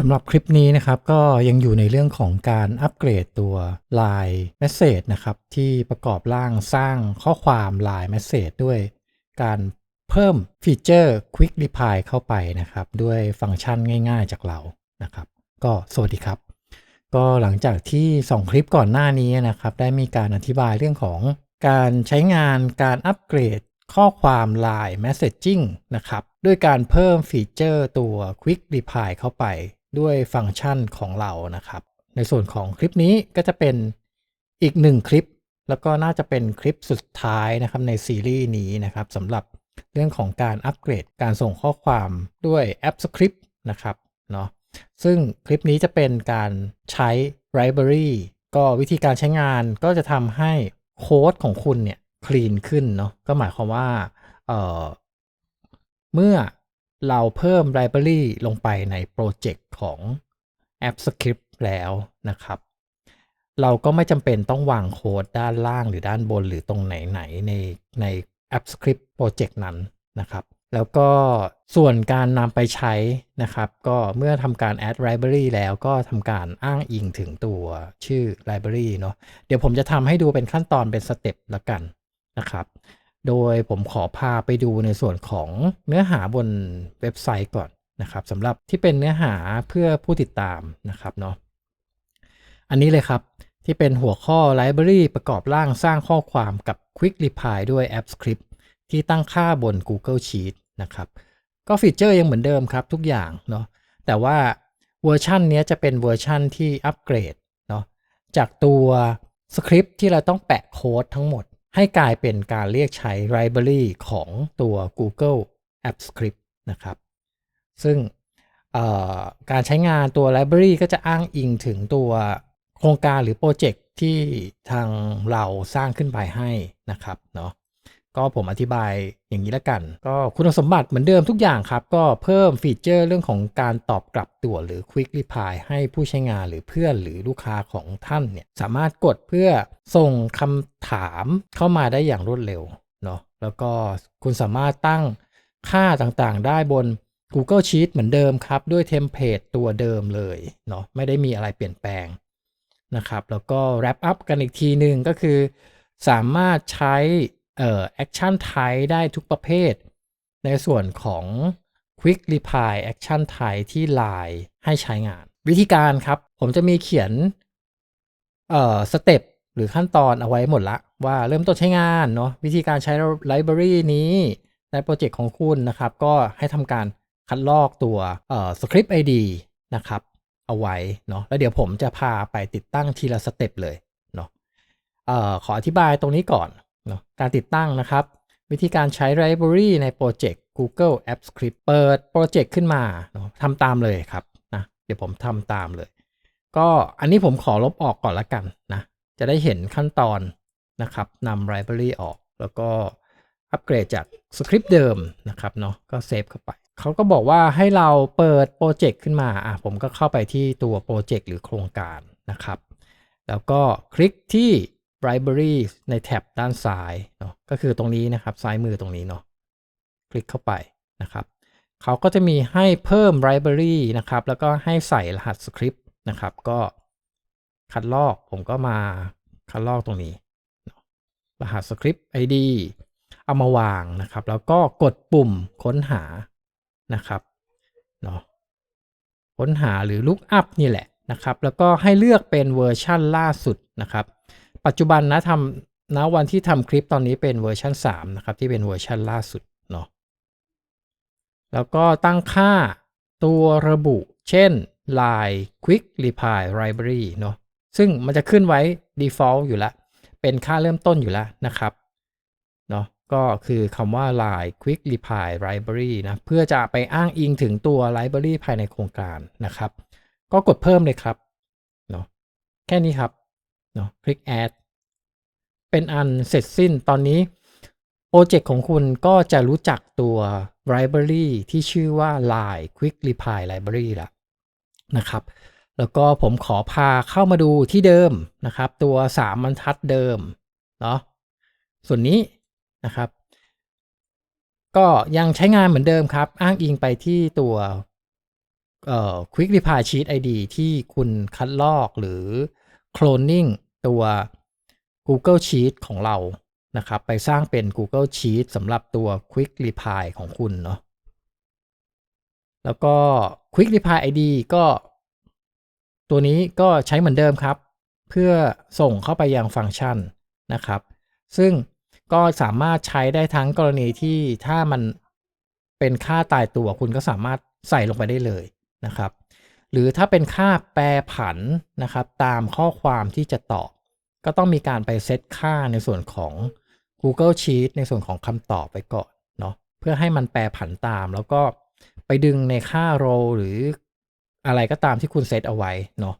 สำหรับคลิปนี้นะครับก็ยังอยู่ในเรื่องของการอัปเกรดตัว Line Message นะครับที่ประกอบร่างสร้างข้อความ Line Message ด้วยการเพิ่มฟีเจอร์ Quick Reply เข้าไปนะครับด้วยฟังก์ชันง่ายๆจากเรานะครับก็สวัสดีครับ ก็หลังจากที่ 2 คลิปก่อนหน้านี้นะครับได้มีการอธิบายเรื่องของการใช้งานการอัปเกรดข้อความ Line Messaging นะครับด้วยการเพิ่มฟีเจอร์ตัว Quick Reply เข้าไป ด้วยฟังก์ชันของเรานะครับ ในส่วนของคลิปนี้ก็จะเป็นอีกหนึ่งคลิป แล้วก็น่าจะเป็นคลิปสุดท้ายนะครับในซีรีส์นี้นะครับสำหรับเรื่องของการอัปเกรดการส่งข้อความด้วยแอป Script นะครับเนาะซึ่งคลิปนี้จะเป็นการใช้ Library ก็วิธีการใช้งานก็จะทำให้โค้ดของคุณเนี่ยคลีนขึ้นเนาะก็หมายความว่าเเมื่อ เราเพิ่ม library ลงไปในโปรเจกต์ของแอป Script แล้วนะครับ เราก็ไม่จำเป็นต้องวางโค้ดด้านล่างหรือด้านบนหรือตรงไหนๆในในแอป Script โปรเจกต์นั้นนะครับ แล้วก็ส่วนการนำไปใช้นะครับ ก็เมื่อทำการ add library แล้วก็ทำการอ้างอิงถึงตัวชื่อ library เนาะเดี๋ยวผมจะทำให้ดูเป็นขั้นตอนเป็นสเต็ปละกันนะครับ โดยผมขอพาไปดูในส่วนของเนื้อหาบนเว็บไซต์ก่อนนะครับสำหรับที่เป็นเนื้อหาเพื่อผู้ติดตามนะครับเนาะอันนี้เลยครับที่เป็นหัวข้อ Library ประกอบร่างสร้างข้อความกับ Quick Reply ด้วย App Script ที่ตั้งค่าบน Google Sheet นะครับก็ฟีเจอร์ยังเหมือนเดิมครับทุกอย่างเนาะแต่ว่าเวอร์ชันนี้จะเป็นเวอร์ชันที่อัปเกรดเนาะจากตัวสคริปต์ที่เราต้องแปะโค้ดทั้งหมด ให้กลายเป็นการเรียกใช้ library ของตัว Google App Script นะครับ ซึ่งการใช้งานตัว library ก็จะอ้างอิงถึงตัวโครงการหรือโปรเจกต์ที่ทางเราสร้างขึ้นไปให้นะครับเนาะ ก็ผมอธิบายอย่างนี้ล้วกัน ก็คุณสมบัติเหมือนเดิมทุกอย่างครับ ก็เพิ่มฟีเจอร์เรื่องของการตอบกลับตัวหรือ Quick Reply ให้ผู้ใช้งานหรือเพื่อนหรือลูกค้าของท่านเนี่ยสามารถกดเพื่อส่งคำถามเข้ามาได้อย่างรวดเร็วเนาะแล้วก็คุณสามารถตั้งค่าต่างๆ ได้บน Google Sheet เหมือนเดิมครับ ด้วยเทมเพลตตัวเดิมเลยเนาะไม่ได้มีอะไรเปลี่ยนแปลงนะครับแล้วก็ wrap up กันอีกทีหนึ่งก็คือ สามารถใช้ เอ่อ action type ได้ทุกประเภท ในส่วนของ quick reply action type ที่ Line ให้ใช้งาน วิธีการครับ ผมจะมีเขียนเอ่อสเต็ปหรือขั้นตอนเอาไว้หมดละ ว่าเริ่มต้นใช้งานเนาะวิธีการใช้ library นี้ในโปรเจกต์ของคุณนะครับ ก็ให้ทำการคัดลอกตัวเอ่อ script id นะครับ เอาไว้เนาะแล้วเดี๋ยวผมจะพาไปติดตั้งทีละสเต็ปเลยเนาะเอ่อขออธิบายตรงนี้ก่อน การติดตั้งนะครับ วิธีการใช้ library ในโปรเจกต์ Google App Script เปิดโปรเจกต์ขึ้นมาเนาะทำตามเลยครับนะเดี๋ยวผมทำตามเลย ก็อันนี้ผมขอลบออกก่อนละกันนะ จะได้เห็นขั้นตอนนะครับนำ library ออกแล้วก็อัปเกรดจากสคริปต์เดิมนะครับเนาะก็เซฟเข้าไป เขาก็บอกว่าให้เราเปิดโปรเจกต์ขึ้นมาอะผมก็เข้าไปที่ตัวโปรเจกต์หรือโครงการนะครับ แล้วก็คลิกที่ library ในแท็บด้านซ้ายเนาะก็คือตรงนี้นะครับ ซ้ายมือตรงนี้เนาะคลิกเข้าไปนะครับเขาก็จะมีให้เพิ่ม library นะครับ แล้วก็ให้ใส่รหัสสคริปต์นะครับ ก็คัดลอกผมก็มาคัดลอกตรงนี้ รหัสสคริปต์ ID เอามาวางนะครับ แล้วก็กดปุ่มค้นหานะครับเนาะค้นหาหรือ look up นี่แหละนะครับ แล้วก็ให้เลือกเป็นเวอร์ชั่นล่าสุดนะครับ ปัจจุบันนะทำนะวันที่ทำคลิปตอนนี้เป็นเวอร์ชัน3นะครับที่เป็นเวอร์ชันล่าสุดเนาะแล้วก็ตั้งค่าตัวระบุ เช่น line quick reply library เนาะซึ่งมันจะขึ้นไว้ default อยู่แล้วเป็นค่าเริ่มต้นอยู่แล้วนะครับเนาะก็คือคำว่า line quick reply library นะเพื่อจะไปอ้างอิงถึงตัว library ภายในโครงการนะครับ ก็กดเพิ่มเลยครับเนาะแค่นี้ครับ เนาะคลิก add เป็นอันเสร็จสิ้นตอนนี้โปรเจกต์ของคุณก็จะรู้จักตัว library ที่ชื่อว่า line quick reply library ละนะครับ แล้วก็ผมขอพาเข้ามาดูที่เดิมนะครับ ตัว 3 บรรทัดเดิมเนาะส่วนนี้นะครับ ก็ยังใช้งานเหมือนเดิมครับ อ้างอิงไปที่ตัวเอ่อ Quick Reply Sheet ID ที่คุณคัดลอกหรือ cloning ตัว Google Sheet ของเรานะครับ ไปสร้างเป็น Google Sheet สำหรับตัว Quick Reply ของคุณเนาะแล้วก็ Quick Reply ID ก็ ตัวนี้ก็ใช้เหมือนเดิมครับ เพื่อส่งเข้าไปยังฟังก์ชันนะครับ ซึ่งก็สามารถใช้ได้ทั้งกรณีที่ถ้ามันเป็นค่าตายตัวคุณก็สามารถใส่ลงไปได้เลยนะครับ หรือถ้าเป็นค่าแปรผันนะครับ ตามข้อความที่จะตอบ ก็ต้องมีการไปเซตค่าในส่วนของ Google Sheet ในส่วนของคำตอบไปก่อนเนาะเพื่อให้มันแปรผันตาม แล้วก็ไปดึงในค่าโรหรืออะไรก็ตามที่คุณเซตเอาไว้เนาะ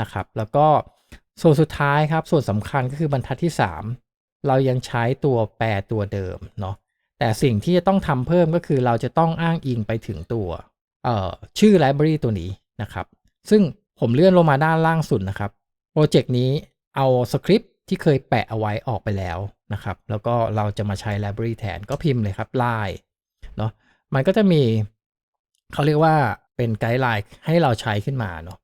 นะครับ แล้วก็ส่วนสุดท้ายครับ ส่วนสำคัญก็คือบรรทัดที่ 3 เรายังใช้ตัวแปรตัวเดิมเนาะแต่สิ่งที่จะต้องทำเพิ่มก็คือเราจะต้องอ้างอิงไปถึงตัวเอ่อชื่อไลบรารีตัวนี้นะครับ ซึ่งผมเลื่อนลงมาด้านล่างสุดนะครับ โปรเจกต์นี้เอาสคริปต์ที่เคยแปะเอาไว้ออกไปแล้วนะครับ แล้วก็เราจะมาใช้ไลบรารีแทนก็พิมพ์เลยครับไลน์เนาะมันก็จะมีเขาเรียกว่าเป็นไกด์ไลน์ให้เราใช้ขึ้นมาเนาะ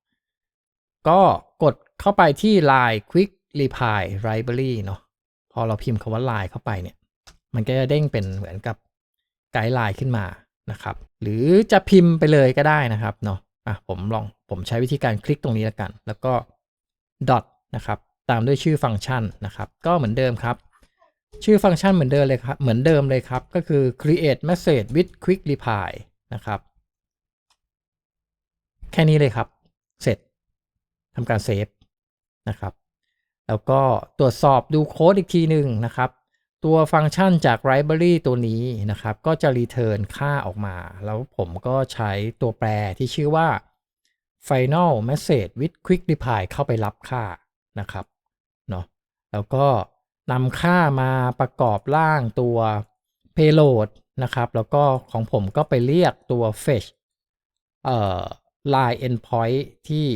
ก็กดเข้าไปที่ Line Quick Reply Library เนาะพอเราพิมพ์คำว่า Line เข้าไปเนี่ย มันก็จะเด้งเป็นเหมือนกับไกด์ไลน์ขึ้นมานะครับ หรือจะพิมพ์ไปเลยก็ได้นะครับเนาะอะผมลองผมใช้วิธีการคลิกตรงนี้แล้วกัน แล้วก็ dot นะครับตามด้วยชื่อฟังก์ชันนะครับก็เหมือนเดิมครับชื่อฟังก์ชันเหมือนเดิมเลยครับเหมือนเดิมเลยครับ ก็คือ create message with quick reply นะครับ แค่นี้เลยครับ เสร็จทำการเซฟนะครับ แล้วก็ตรวจสอบดูโค้ดอีกทีหนึ่งนะครับ ตัวฟังก์ชันจาก library ตัวนี้นะครับ ก็จะ return ค่าออกมา แล้วผมก็ใช้ตัวแปรที่ชื่อว่า final message with quick reply เข้าไปรับค่านะครับเนาะแล้วก็นำค่ามาประกอบร่างตัว payload นะครับ แล้วก็ของผมก็ไปเรียกตัว fetch เอ่อ line endpoint ที่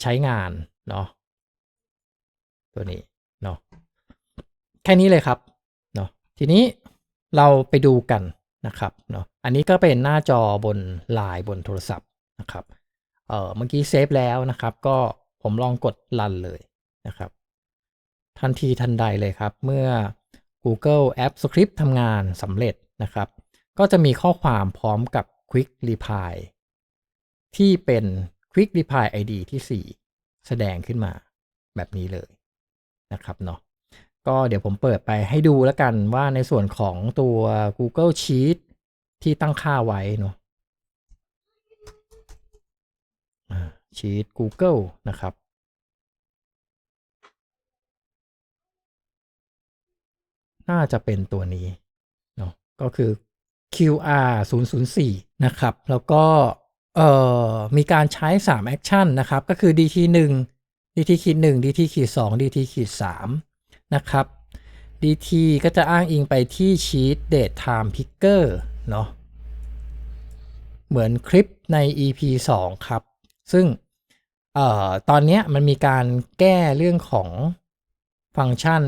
ใช้งานเนาะตัวนี้เนาะแค่นี้เลยครับเนาะทีนี้เราไปดูกันนะครับเนาะอันนี้ก็เป็นหน้าจอบนไลน์บนโทรศัพท์นะครับ เออเมื่อกี้เซฟแล้วนะครับ ก็ผมลองกดรันเลยนะครับ ทันทีทันใดเลยครับ เมื่อ Google App Script ทำงานสำเร็จนะครับ ก็จะมีข้อความพร้อมกับ Quick Reply ที่เป็น Quick Reply ID ที่ 4 แสดงขึ้นมาแบบนี้เลยนะครับเนาะก็เดี๋ยวผมเปิดไปให้ดูแล้วกันว่าในส่วนของตัว Google Sheet ที่ตั้งค่าไว้เนาะ ชีต Google นะครับ น่าจะเป็นตัวนี้เนาะก็คือ QR 004 นะครับ แล้วก็เอ่อมีการใช้ 3 แอคชั่นนะครับ ก็คือ DT 1 DT ขีด1 DT ขีด2 DT ขีด3นะครับ DT ก็จะอ้างอิงไปที่ Sheet Date Time Picker เนาะเหมือนคลิปใน EP 2 ครับ ซึ่ง เอ่อตอนนี้มันมีการแก้เรื่องของฟังก์ชัน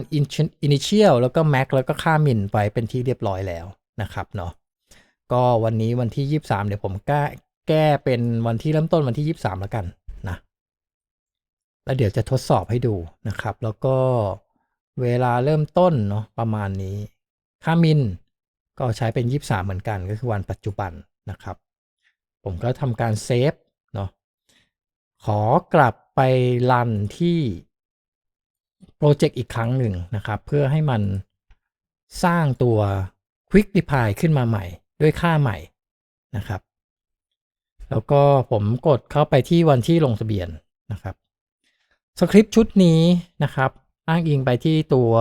Initial แล้วก็ Max แล้วก็ค่า Min ไปเป็นที่เรียบร้อยแล้วนะครับเนาะก็วันนี้วันที่ 23 เดี๋ยวผมแก้แก้เป็นวันที่เริ่มต้นวันที่ 23 แล้วกันนะแล้วเดี๋ยวจะทดสอบให้ดูนะครับ แล้วก็เวลาเริ่มต้นเนาะประมาณนี้ ค่ามินก็ใช้เป็น 23 เหมือนกันก็คือวันปัจจุบันนะครับ ผมก็ทำการเซฟ ขอกลับไปรันที่โปรเจกต์อีกครั้งหนึ่งนะครับ เพื่อให้มันสร้างตัว Quick Reply ขึ้นมาใหม่ ด้วยค่าใหม่นะครับ แล้วก็ผมกดเข้าไปที่วันที่ลงทะเบียนนะครับสคริปต์ชุดนี้นะครับ อ้างอิงไปที่ตัว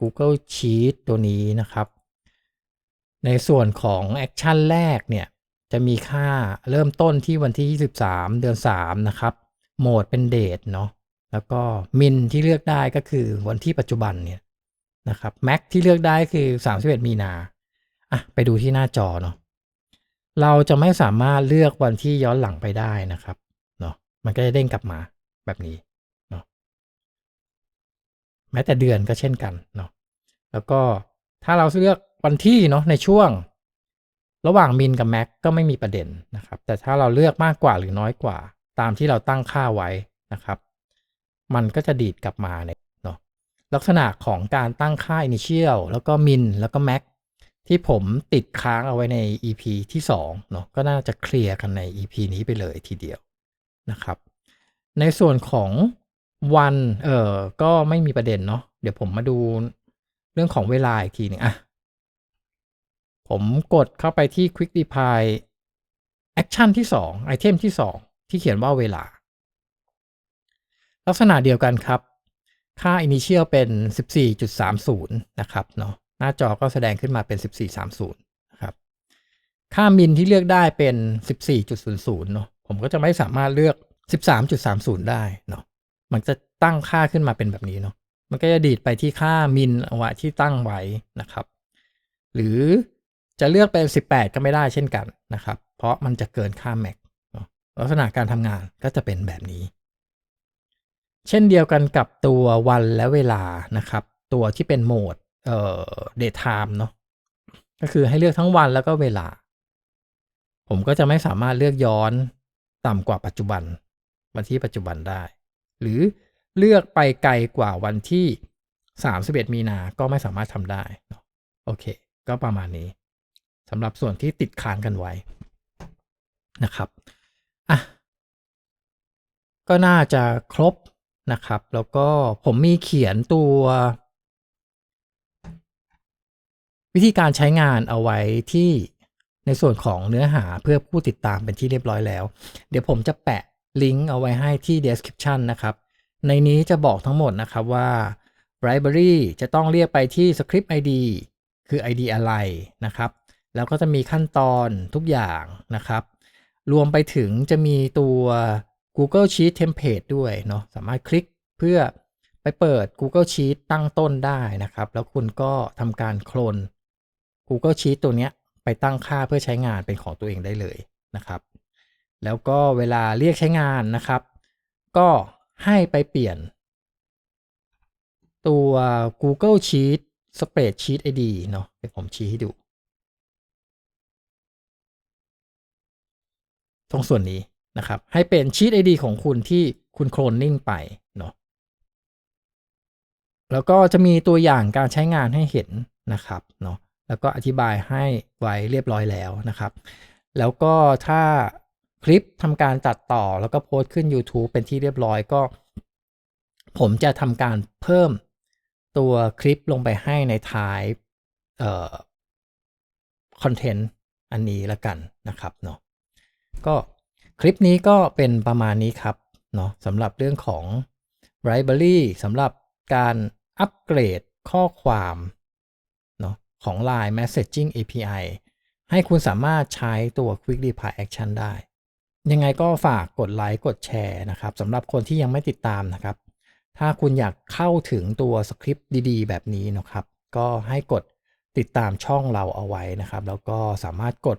Google Sheet ตัวนี้นะครับ ในส่วนของแอคชั่นแรกเนี่ย จะมีค่าเริ่มต้นที่วันที่ 23 เดือน 3 นะครับ โหมดเป็นเดทเนาะแล้วก็มินที่เลือกได้ก็คือวันที่ปัจจุบันเนี่ยนะครับแม็กที่เลือกได้คือ 31 มีนาอะไปดูที่หน้าจอเนาะเราจะไม่สามารถเลือกวันที่ย้อนหลังไปได้นะครับเนาะมันก็จะเด้งกลับมาแบบนี้เนาะแม้แต่เดือนก็เช่นกันเนาะแล้วก็ถ้าเราเลือกวันที่เนาะในช่วง ระหว่างมินกับแม็กก็ไม่มีประเด็นนะครับ แต่ถ้าเราเลือกมากกว่าหรือน้อยกว่า ตามที่เราตั้งค่าไว้นะครับ มันก็จะดีดกลับมาเนี่ยเนาะลักษณะของการตั้งค่า initial แล้วก็มินแล้วก็แม็กที่ผมติดค้างเอาไว้ใน EP ที่2เนาะก็น่าจะเคลียร์กันใน EP นี้ไปเลยทีเดียวนะครับ ในส่วนของวันเออก็ไม่มีประเด็นเนาะเดี๋ยวผมมาดูเรื่องของเวลาอีกทีหนึงอะผมกดเข้าไปที่ Quick Reply Action ที่2ไอเทมที่ 2 ที่เขียนว่าเวลา ลักษณะเดียวกันครับ ค่า Initial เป็น 14.30 นะครับเนาะหน้าจอก็แสดงขึ้นมาเป็น 1430นะครับค่ามินที่เลือกได้เป็น 14.00เนาะผมก็จะไม่สามารถเลือก 13.30 ได้เนาะมันจะตั้งค่าขึ้นมาเป็นแบบนี้เนาะมันก็จะดีดไปที่ค่ามินเอาไว้ที่ตั้งไว้นะครับ หรือจะเลือกเป็น 18 ก็ไม่ได้เช่นกันนะครับ เพราะมันจะเกินค่าแม็ก ลักษณะการทำงานก็จะเป็นแบบนี้ เช่นเดียวกันกับตัววันและเวลานะครับ ตัวที่เป็นโหมดเอ่อ daytime เนาะก็คือให้เลือกทั้งวันแล้วก็เวลา ผมก็จะไม่สามารถเลือกย้อนต่ำกว่าปัจจุบัน วันที่ปัจจุบันได้ หรือเลือกไปไกลกว่าวันที่ 31 มีนา ก็ไม่สามารถทำได้ โอเค ก็ประมาณนี้สำหรับส่วนที่ติดค้างกันไว้นะครับ ก็น่าจะครบนะครับ แล้วก็ผมมีเขียนตัว วิธีการใช้งานเอาไว้ที่ในส่วนของเนื้อหาเพื่อผู้ติดตามเป็นที่เรียบร้อยแล้ว เดี๋ยวผมจะแปะลิงก์เอาไว้ให้ที่ description นะครับ ในนี้จะบอกทั้งหมดนะครับว่า library จะต้องเรียกไปที่ script id คือ id อะไรนะครับ แล้วก็จะมีขั้นตอนทุกอย่างนะครับ รวมไปถึงจะมีตัว Google Sheet Template ด้วยเนาะสามารถคลิกเพื่อไปเปิด Google Sheet ตั้งต้นได้นะครับ แล้วคุณก็ทำการโคลน Google Sheet ตัวเนี้ยไปตั้งค่าเพื่อใช้งานเป็นของตัวเองได้เลยนะครับ แล้วก็เวลาเรียกใช้งานนะครับ ก็ให้ไปเปลี่ยน ตัว Google Sheet Spreadsheet ID เนาะเดี๋ยวผมชี้ให้ดู ตรงส่วนนี้ นะครับ ให้เป็น Sheet ID ของคุณที่คุณโคลนนิ่งไปเนาะแล้วก็จะมีตัวอย่างการใช้งานให้เห็นนะครับเนาะแล้วก็อธิบายให้ไว้เรียบร้อยแล้วนะครับ แล้วก็ถ้าคลิปทำการตัดต่อแล้วก็โพสต์ขึ้น YouTube เป็นที่เรียบร้อยก็ ผมจะทำการเพิ่มตัวคลิปลงไปให้ในท้ายเอ่อคอนเทนต์อันนี้ละกันนะครับเนาะก็ คลิปนี้ก็เป็นประมาณนี้ครับเนาะสำหรับเรื่องของ Library สำหรับการอัปเกรดข้อความเนาะของ Line Messaging API ให้คุณสามารถใช้ตัว Quick Reply Action ได้ ยังไงก็ฝากกดไลค์กดแชร์นะครับสำหรับคนที่ยังไม่ติดตามนะครับ ถ้าคุณอยากเข้าถึงตัวสคริปต์ดีๆ แบบนี้นะครับ ก็ให้กดติดตามช่องเราเอาไว้นะครับ แล้วก็สามารถกด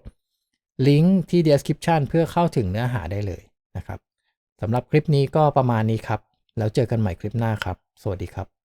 ลิงก์ที่ description เพื่อเข้าถึงเนื้อหาได้เลยนะครับสำหรับคลิปนี้ก็ประมาณนี้ครับ แล้วเจอกันใหม่คลิปหน้าครับ สวัสดีครับ